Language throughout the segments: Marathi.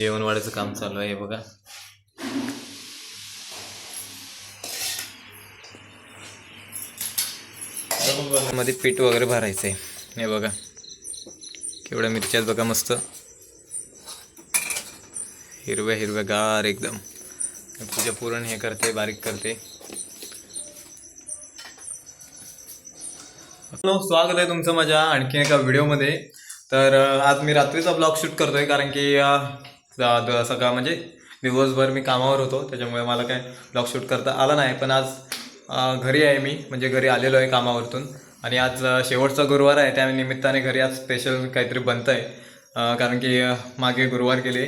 जेवण वाढायचं काम चालू आहे बघा. मध्ये पीठ वगैरे भरायचं आहे हे बघा. केवढ्या मिरच्यात बघा मस्त. हिरव्या हिरव्या गार एकदम. तुझ्या पुरण हे करते बारीक करते. स्वागत आहे तुमचं माझ्या आणखी एका व्हिडिओमध्ये. तर आज मी रात्रीचा ब्लॉग शूट करतोय कारण की सगळा सकाळ म्हणजे दिवसभर मी कामावर होतो त्याच्यामुळे मला काय ब्लॉग शूट करता आला नाही. पण आज घरी आहे मी म्हणजे घरी आलेलो आहे कामावरतून. आणि आज शेवटचा गुरुवार आहे त्या निमित्ताने घरी आज स्पेशल काहीतरी बनतं आहे कारण की मागे गुरुवार गेले.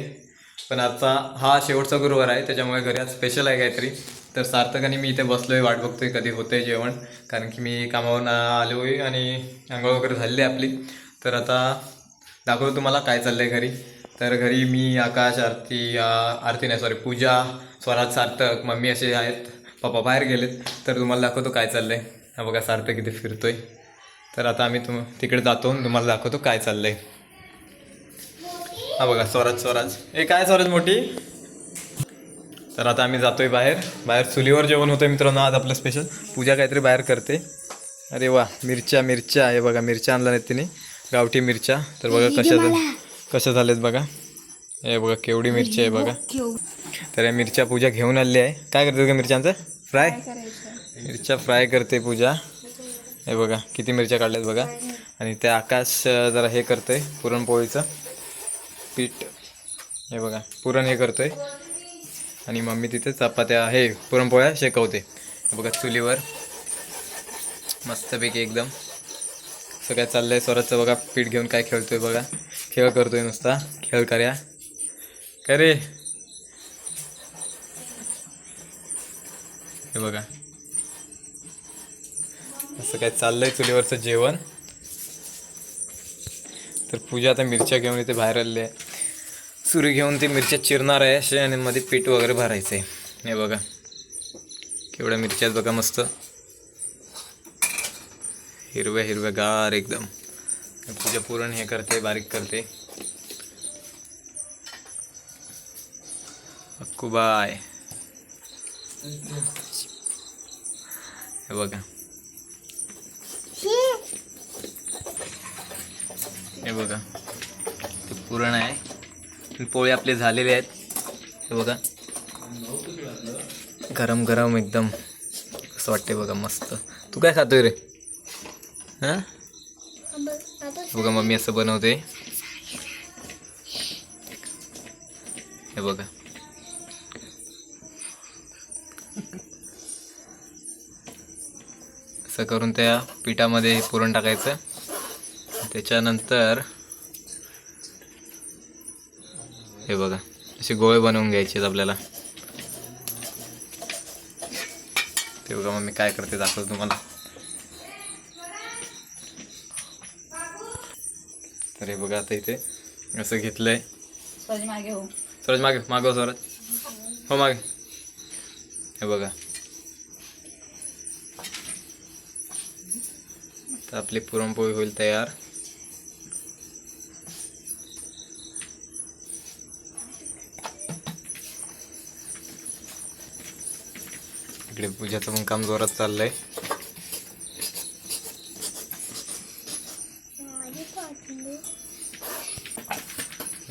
पण आजचा हा शेवटचा गुरुवार आहे त्याच्यामुळे घरी आज स्पेशल आहे काहीतरी. तर सार्थकाने मी इथे बसलो आहे वाट बघतोय कधी होतं आहे जेवण. कारण की मी कामावरून आलो आहे आणि आंघोळ वगैरे झालेली आहे आपली. तर आता दाखवतो तुम्हाला काय चाललं आहे घरी. तर घरी मी आकाश आरती आरती नाही सॉरी पूजा स्वराज सार्थक मम्मी असे आहेत. पप्पा बाहेर गेलेत. तर तुम्हाला दाखवतो काय चाललंय. हा बघा सार्थक इथे फिरतोय. तर आता आम्ही तुम तिकडे जातो तुम्हाला दाखवतो काय चाललंय. हा बघा स्वराज स्वराज. ए काय स्वराज मोठी? तर आता आम्ही जातोय बाहेर. बाहेर चुलीवर जेवण होतंय मित्रांनो आज आपलं स्पेशल पूजा काहीतरी बाहेर करते. अरे वा मिरच्या मिरच्या. हे बघा मिरच्या आणल्या नाहीत तिने. गावठी मिरच्या. तर बघा कशा कशा झाल्यात बघा? हे बघा केवढी मिरची आहे बघा. तर या मिरच्या पूजा घेऊन आलेली आहे. काय करते का मिरच्यांचं? फ्राय मिरच्या फ्राय करते पूजा. हे बघा किती मिरच्या काढल्यात बघा. आणि ते आकाश जरा हे करतंय पुरणपोळीचं. पीठ. हे बघा पुरण हे करतोय. आणि मम्मी तिथे चपात्या हे पुरणपोळ्या शेकवते. हे बघा चुलीवर. मस्तपैकी एकदम. असं काय चाललंय स्वराजचं बघा पीठ घेऊन काय खेळतोय बघा. खेळ करतोय नुसता. खेळ कर्या. काय रे? हे बघा. असं काय चाललंय चुलीवरचं जेवण? तर पूजा आता मिरच्या घेऊन इथे बाहेर आलेली आहे सुरी घेऊन ती मिरच्या चिरणार आहे असे आणि मध्ये पीठ वगैरे भरायचं आहे हे बघा. केवढ्या मिरच्या बघा मस्त. हिरव्या हिरव्या गार एकदम. पूजा पुरण हे करते बारीक करते. अक्कूबाय हे बघा. हे बघा. ते पुरण आहे. पोळे आपले झालेले आहेत. हे बघा. गरम गरम एकदम. असं वाटते बघा मस्त. तू काय खातोय रे? हां? बघा मम्मी असं बनवते. हे बघा. असं करून त्या पिठामध्ये पुरण टाकायचं. त्याच्यानंतर हे बघा असे गोळे बनवून घ्यायचे आपल्याला. ते बघा मग मी काय करते दाखवतो तुम्हाला. तर हे बघा आता इथे असं घेतलंय. स्वराज मागे हो. मागे मागव स्वराज. हो मागे. हे बघा. तर आपली पुरणपोळी होईल तयार. इकडे पूजाचं पण काम जोरात चाललंय.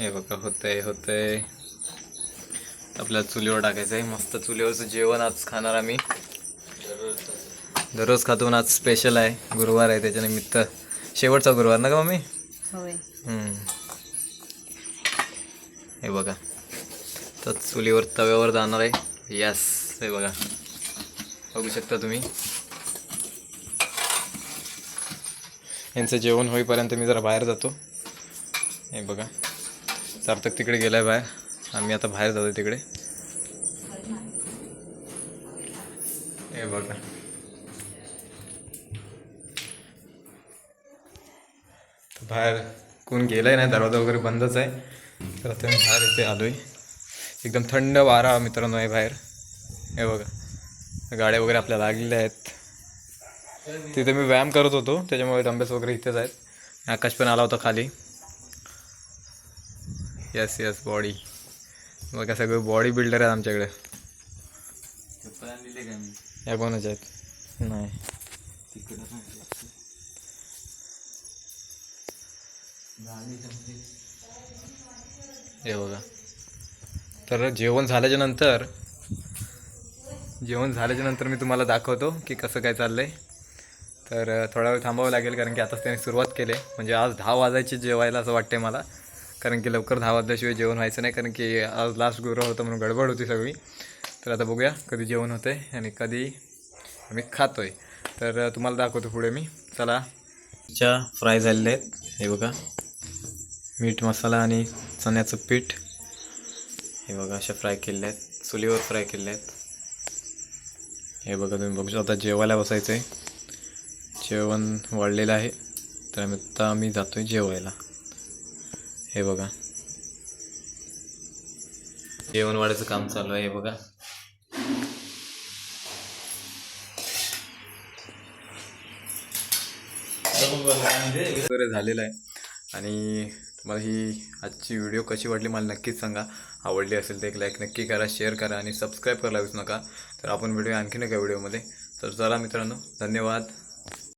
हे बघा होतंय होतंय. आपल्याला चुलीवर टाकायचं आहे. मस्त चुलीवरचं जेवण आज खाणार आम्ही. दररोज खातो पण आज स्पेशल आहे. गुरुवार आहे त्याच्या निमित्त. शेवटचा गुरुवार ना का मम्मी? हम्म. हे बघा. तर चुलीवर तव्यावर जाणार आहे. यस हे बघा. बघू शकता तुम्ही. यांचं जेवण होईपर्यंत मी जरा बाहेर जातो. हे बघा. सार्थक तिकडे गेलाय बाहेर आम्ही आता बाहेर जातो तिकडे. हे बघा. तर बाहेर कोण गेलंय नाही दरवाजा वगैरे बंदच आहे. तर आता मी बाहेर इथे आलोय. एकदम थंड वारा मित्रांनो आहे बाहेर. हे बघा. गाड्या वगैरे आपल्या लागलेल्या आहेत. तिथे मी व्यायाम करत होतो त्याच्यामुळे डंबेस वगैरे इथेच आहेत. आकाश पण आला होता खाली. यस यस बॉडी बघा सगळे बॉडी बिल्डर आहेत आमच्याकडे. या कोणाच्या आहेत? नाही. हे बघा. तर जेवण झाल्याच्यानंतर जेवण झाल्याच्यानंतर मी तुम्हाला दाखवतो की कसं काय चाललंय. तर थोडा वेळ थांबावं लागेल कारण की आताच त्याने सुरुवात केली. म्हणजे आज दहा वाजायची जेवायला असं वाटते मला. कारण की लवकर दहा वाजल्याशिवाय जेवण व्हायचं नाही कारण की आज लास्ट गुरु होतं म्हणून गडबड होती सगळी. तर आता बघूया कधी जेवण होतं आहे आणि कधी आम्ही खातोय. तर तुम्हाला दाखवतो पुढे मी. चला. च्या फ्राय झालेले आहेत. हे बघा. मीठ मसाला आणि चण्याचं पीठ. हे बघा अशा फ्राय केलेले आहेत. चुलीवर फ्राय केलेल्या आहेत. हे बघा तुम्ही बघू शकता. जेवायला बसायचं आहे जेवण वाढलेलं आहे. तर आम्ही आता आम्ही जातो आहे जेवायला. हे बघा. जेवण वाढायचं काम चालू आहे हे बघा. वगैरे झालेलं आहे. आणि तुम्हाला ही आजची व्हिडिओ कशी वाटली मला नक्कीच सांगा. आवडली असेल तर एक लाईक नक्की करा शेअर करा आणि सबस्क्राईब करायला विसरू नका. तर आपण व्हिडिओ आणखीन एका व्हिडिओमध्ये तर चला मित्रांनो धन्यवाद.